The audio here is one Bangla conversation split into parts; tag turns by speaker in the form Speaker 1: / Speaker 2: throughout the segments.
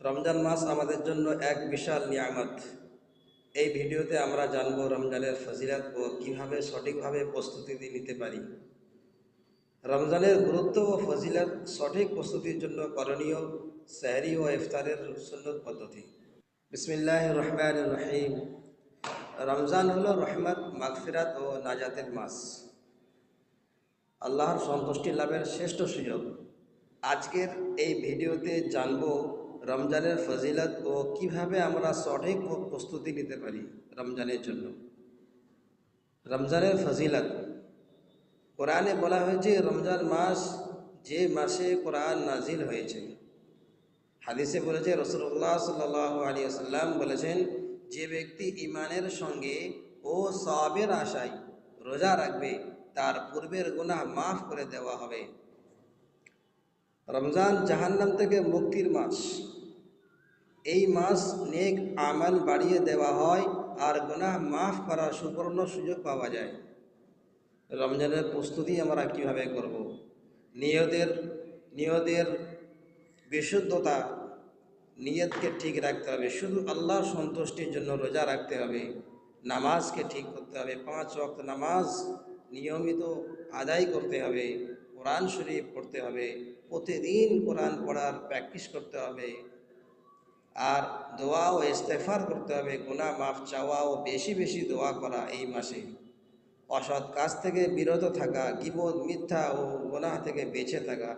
Speaker 1: রমজান মাস আমাদের জন্য এক বিশাল নিয়ামত। এই ভিডিওতে আমরা জানব রমজানের ফজিলাত ও কীভাবে সঠিকভাবে প্রস্তুতি নিতে পারি। রমজানের গুরুত্ব ও ফজিলাত সঠিক প্রস্তুতির জন্য করণীয় সেহরি ও ইফতারের সুন্নত পদ্ধতি। বিসমিল্লাহ রহমান রহিম। রমজান হলো রহমত, মাগফিরাত ও নাজাতের মাস। আল্লাহর সন্তুষ্টি লাভের শ্রেষ্ঠ সুযোগ। আজকের এই ভিডিওতে জানব রমজানের ফজিলত ও কীভাবে আমরা সঠিক প্রস্তুতি নিতে পারি রমজানের জন্য? রমজানের ফজিলত। কোরআনে বলা হয়েছে, রমজান মাস যে মাসে কোরআন নাজিল হয়েছে। হাদিসে বলেছে রসুল্লাহ সাল্লাহ আলী আসাল্লাম বলেছেন, যে ব্যক্তি ইমানের সঙ্গে ও সবের আশায় রোজা রাখবে, তার পূর্বের গুনাহ মাফ করে দেওয়া হবে। রমজান জাহান্নাম থেকে মুক্তির মাস। এই মাস নেক আমাল বাড়িয়ে দেওয়া হয় আর গুনাহ মাফ করার সুবর্ণ সুযোগ পাওয়া যায়। রমজানের প্রস্তুতি আমরা কীভাবে করব। নিয়তের নিয়তের বিশুদ্ধতা নিয়তকে ঠিক রাখতে হবে। শুধু আল্লাহর সন্তুষ্টির জন্য রোজা রাখতে হবে, নামাজকে ঠিক করতে হবে, পাঁচ ওয়াক্ত নামাজ নিয়মিত আদায় করতে হবে, কোরআন শরীফ পড়তে হবে, প্রতিদিন কোরআন পড়ার প্র্যাকটিস করতে হবে। আর দোয়া ও ইস্তেফার করতে হবে গুণা মাফ চাওয়া ও বেশি বেশি দোয়া করা এই মাসে। অসৎ কাজ থেকে বিরত থাকা গিবদ মিথ্যা ও গোনাহ থেকে বেঁচে থাকা,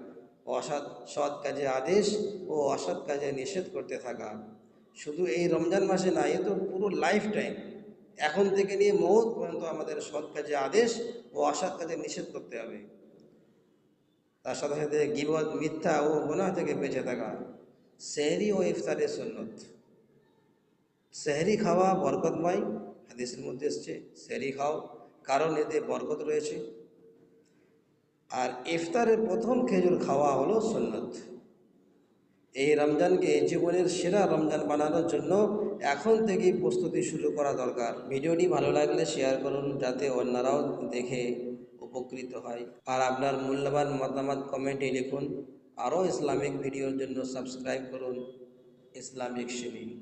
Speaker 1: অসৎ সৎ কাজে আদেশ ও অসৎ কাজে নিষেধ করতে থাকা। শুধু এই রমজান মাসে না, এ তো পুরো লাইফ টাইম এখন থেকে নিয়ে মৌত পর্যন্ত আমাদের সৎ কাজে আদেশ ও অসৎ কাজে নিষেধ করতে হবে। তার সাথে সাথে গিবদ মিথ্যা ও গোনাহ থেকে বেঁচে থাকা। সেহরি ও ইফতারের সন্ন্যত সেহরি খাওয়া বরকতময়, হাদিসের মধ্যে এসছে, সেহরি খাও, কারণ এতে বরকত রয়েছে। আর ইফতারের প্রথম খেজুর খাওয়া হলো সন্ন্যত এই রমজানকে জীবনের সেরা রমজান বানানোর জন্য এখন থেকেই প্রস্তুতি শুরু করা দরকার। ভিডিওটি ভালো লাগলে শেয়ার করুন, যাতে অন্যরাও দেখে উপকৃত হয়। আর আপনার মূল্যবান মতামত কমেন্টে লিখুন। আরও ইসলামিক ভিডিওর জন্য সাবস্ক্রাইব করুন ইসলামিক শিবির